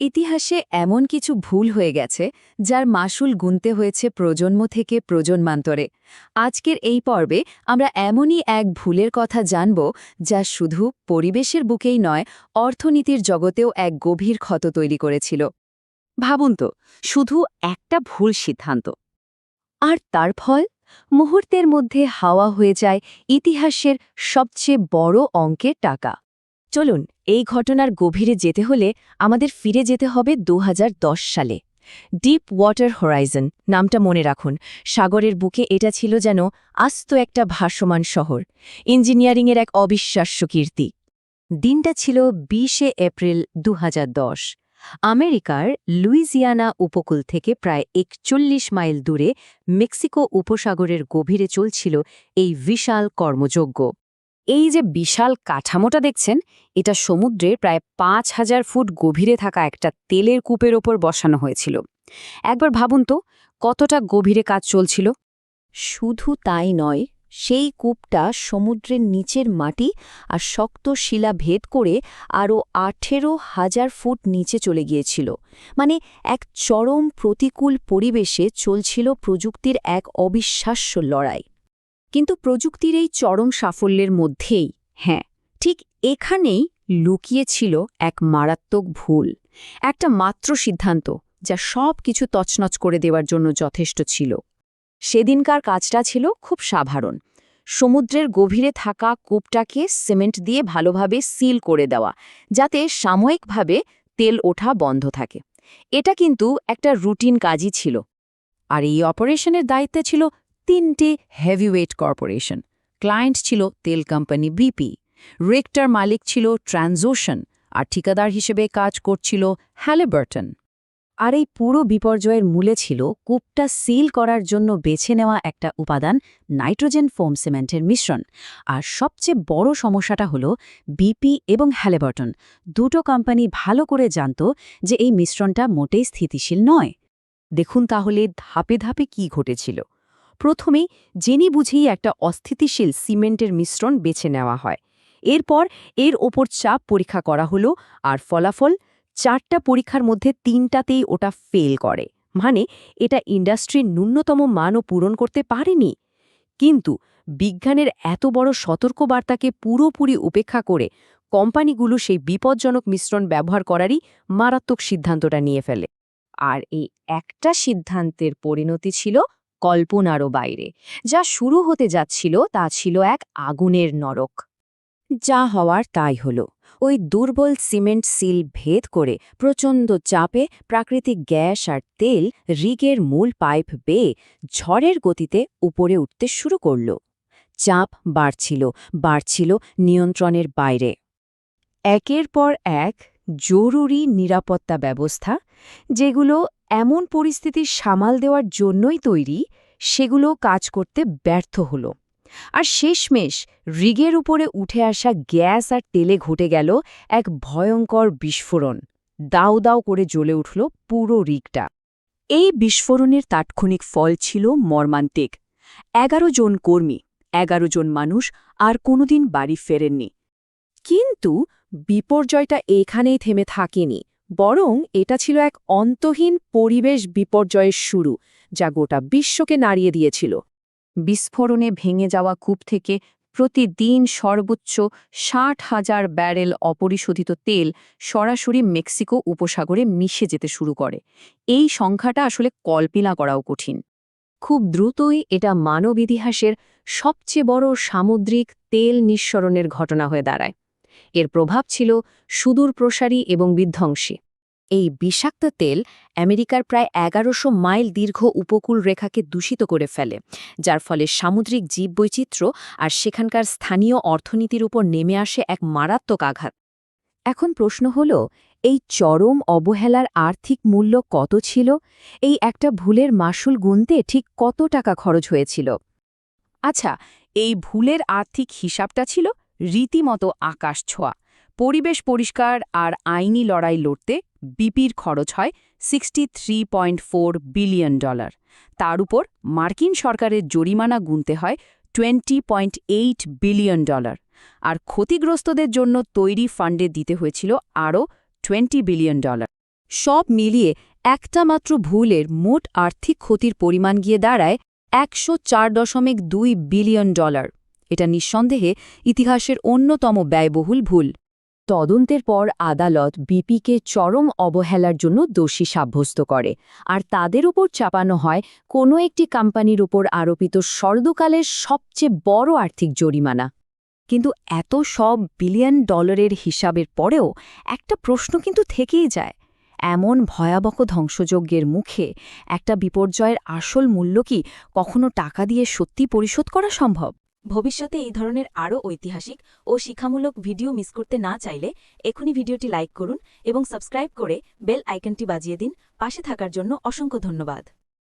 ইতিহাসে এমন কিছু ভুল হয়ে গেছে, যার মাসুল গুনতে হয়েছে প্রজন্ম থেকে প্রজন্মান্তরে। আজকের এই পর্বে আমরা এমনই এক ভুলের কথা জানব, যা শুধু পরিবেশের বুকেই নয়, অর্থনীতির জগতেও এক গভীর ক্ষত তৈরি করেছিল। ভাবুন তো, শুধু একটা ভুল সিদ্ধান্ত। আর তার ফল? মুহূর্তের মধ্যে হাওয়া হয়ে যায় ইতিহাসের সবচেয়ে বড় অঙ্কের টাকা। চলুন, এই ঘটনার গভীরে যেতে হলে আমাদের ফিরে যেতে হবে দু হাজার দশ সালে। ডিপ ওয়াটার হরাইজন নামটা মনে রাখুন। সাগরের বুকে এটা ছিল যেন আস্ত একটা ভাসমান শহর। ইঞ্জিনিয়ারিংয়ের এক অবিশ্বাস্য কীর্তি। দিনটা ছিল বিশে এপ্রিল দু হাজার দশ। আমেরিকার লুইজিয়ানা উপকূল থেকে প্রায় একচল্লিশ মাইল দূরে মেক্সিকো উপসাগরের গভীরে চলছিল এই বিশাল কর্মযজ্ঞ। এই যে বিশাল কাঠামোটা দেখছেন, এটা সমুদ্রে প্রায় পাঁচ হাজার ফুট গভীরে থাকা একটা তেলের কূপের ওপর বসানো হয়েছিল। একবার ভাবুন তো, কতটা গভীরে কাজ চলছিল? শুধু তাই নয়, সেই কূপটা সমুদ্রের নিচের মাটি আর শক্ত শিলা ভেদ করে আরও আঠেরো হাজার ফুট নিচে চলে গিয়েছিল। মানে এক চরম প্রতিকূল পরিবেশে চলছিল প্রযুক্তির এক অবিশ্বাস্য লড়াই। কিন্তু প্রযুক্তির এই চরম সাফল্যের মধ্যেই হ্যাঁ ঠিক এখানেই লুকিয়েছিল এক মারাত্মক ভুল, একটা মাত্র সিদ্ধান্ত যা সব কিছু তছনছ করে দেওয়ার জন্য যথেষ্ট ছিল। সেদিনকার কাজটা ছিল খুব সাধারণ, সমুদ্রের গভীরে থাকা কূপটাকে সিমেন্ট দিয়ে ভালোভাবে সিল করে দেওয়া, যাতে সাময়িকভাবে তেল ওঠা বন্ধ থাকে। এটা কিন্তু একটা রুটিন কাজই ছিল। আর এই অপারেশনের দায়িত্বে ছিল তিনটে হেভিওয়েট কর্পোরেশন। ক্লায়েন্ট ছিল তেল কোম্পানি বিপি। রেক্টার মালিক ছিল ট্রানজোশন। আর ঠিকাদার হিসেবে কাজ করছিল হ্যালেবার্টন। আর এই পুরো বিপর্যয়ের মূলে ছিল কূপটা সিল করার জন্য বেছে নেওয়া একটা উপাদান নাইট্রোজেন ফোম সিমেন্টের মিশ্রণ। আর সবচেয়ে বড় সমস্যাটা হল বিপি এবং হ্যালেবার্টন। দুটো কোম্পানি ভালো করে জানত যে এই মিশ্রণটা মোটেই স্থিতিশীল নয়। দেখুন তাহলে ধাপে ধাপে কি ঘটেছিল। প্রথমেই জেনে বুঝেই একটা অস্থিতিশীল সিমেন্টের মিশ্রণ বেছে নেওয়া হয়। এরপর এর ওপর চাপ পরীক্ষা করা হলো আর ফলাফল চারটা পরীক্ষার মধ্যে তিনটাতেই ওটা ফেল করে। মানে এটা ইন্ডাস্ট্রির ন্যূনতম মানও পূরণ করতে পারেনি। কিন্তু বিজ্ঞানের এত বড় সতর্কবার্তাকে পুরোপুরি উপেক্ষা করে কোম্পানিগুলো সেই বিপজ্জনক মিশ্রণ ব্যবহার করারই মারাত্মক সিদ্ধান্তটা নিয়ে ফেলে। আর এই একটা সিদ্ধান্তের পরিণতি ছিল কল্পনারও বাইরে। যা শুরু হতে যাচ্ছিল তা ছিল এক আগুনের নরক। যা হওয়ার তাই হল। ওই দুর্বল সিমেন্ট সিল ভেদ করে প্রচণ্ড চাপে প্রাকৃতিক গ্যাস আর তেল রিগের মূল পাইপ বেয়ে ঝড়ের গতিতে উপরে উঠতে শুরু করল। চাপ বাড়ছিল বাড়ছিল নিয়ন্ত্রণের বাইরে। একের পর এক জরুরি নিরাপত্তা ব্যবস্থা, যেগুলো এমন পরিস্থিতি সামাল দেওয়ার জন্যই তৈরি সেগুলো কাজ করতে ব্যর্থ হল। আর শেষমেশ রিগের উপরে উঠে আসা গ্যাস আর তেলে ঘটে গেল এক ভয়ঙ্কর বিস্ফোরণ। দাউ দাউ করে জ্বলে উঠল পুরো রিগটা। এই বিস্ফোরণের তাৎক্ষণিক ফল ছিল মর্মান্তিক। এগারো জন কর্মী, এগারো জন মানুষ আর কোনোদিন বাড়ি ফেরেননি। কিন্তু বিপর্যয়টা এখানেই থেমে থাকেনি। বরং এটা ছিল এক অন্তহীন পরিবেশ বিপর্যয়ের শুরু, যা গোটা বিশ্বকে নাড়িয়ে দিয়েছিল। বিস্ফোরণে ভেঙে যাওয়া কূপ থেকে প্রতিদিন সর্বোচ্চ ষাট হাজার ব্যারেল অপরিশোধিত তেল সরাসরি মেক্সিকো উপসাগরে মিশে যেতে শুরু করে। এই সংখ্যাটা আসলে কল্পনা করাও কঠিন। খুব দ্রুতই এটা মানব ইতিহাসের সবচেয়ে বড় সামুদ্রিক তেল নিঃসরণের ঘটনা হয়ে দাঁড়ায়। এর প্রভাব ছিল সুদূর প্রসারী এবং বিধ্বংসী। এই বিষাক্ত তেল আমেরিকার প্রায় এগারোশো মাইল দীর্ঘ উপকূল রেখাকে দূষিত করে ফেলে, যার ফলে সামুদ্রিক জীববৈচিত্র্য আর সেখানকার স্থানীয় অর্থনীতির উপর নেমে আসে এক মারাত্মক আঘাত। এখন প্রশ্ন হল, এই চরম অবহেলার আর্থিক মূল্য কত ছিল? এই একটা ভুলের মাসুল গুনতে ঠিক কত টাকা খরচ হয়েছিল? আচ্ছা এই ভুলের আর্থিক হিসাবটা ছিল? রীতিমতো আকাশ ছোঁয়া। পরিবেশ পরিষ্কার আর আইনি লড়াই লড়তে বিপির খরচ হয় সিক্সটি বিলিয়ন ডলার তার উপর মার্কিন সরকারের জরিমানা গুনতে হয় টোয়েন্টি বিলিয়ন ডলার আর ক্ষতিগ্রস্তদের জন্য তৈরি ফান্ডে দিতে হয়েছিল আরও টোয়েন্টি বিলিয়ন ডলার সব মিলিয়ে একটা মাত্র ভুলের মোট আর্থিক ক্ষতির পরিমাণ গিয়ে দাঁড়ায় একশো বিলিয়ন ডলার এটা নিঃসন্দেহে ইতিহাসের অন্যতম ব্যয়বহুল ভুল। তদন্তের পর আদালত বিপিকে চরম অবহেলার জন্য দোষী সাব্যস্ত করে, আর তাদের উপর চাপানো হয় কোনো একটি কোম্পানির উপর আরোপিত সর্দকালের সবচেয়ে বড় আর্থিক জরিমানা। কিন্তু এত সব বিলিয়ন ডলারের হিসাবের পরেও একটা প্রশ্ন কিন্তু থেকেই যায়। এমন ভয়াবহ ধ্বংসযজ্ঞের মুখে একটা বিপর্যয়ের আসল মূল্য কি কখনো টাকা দিয়ে সত্যি পরিশোধ করা সম্ভব? ভবিষ্যতে এই ধরনের আরও ঐতিহাসিক ও শিক্ষামূলক ভিডিও মিস করতে না চাইলে এখনই ভিডিওটি লাইক করুন এবং সাবস্ক্রাইব করে বেল আইকনটি বাজিয়ে দিন। পাশে থাকার জন্য অসংখ্য ধন্যবাদ।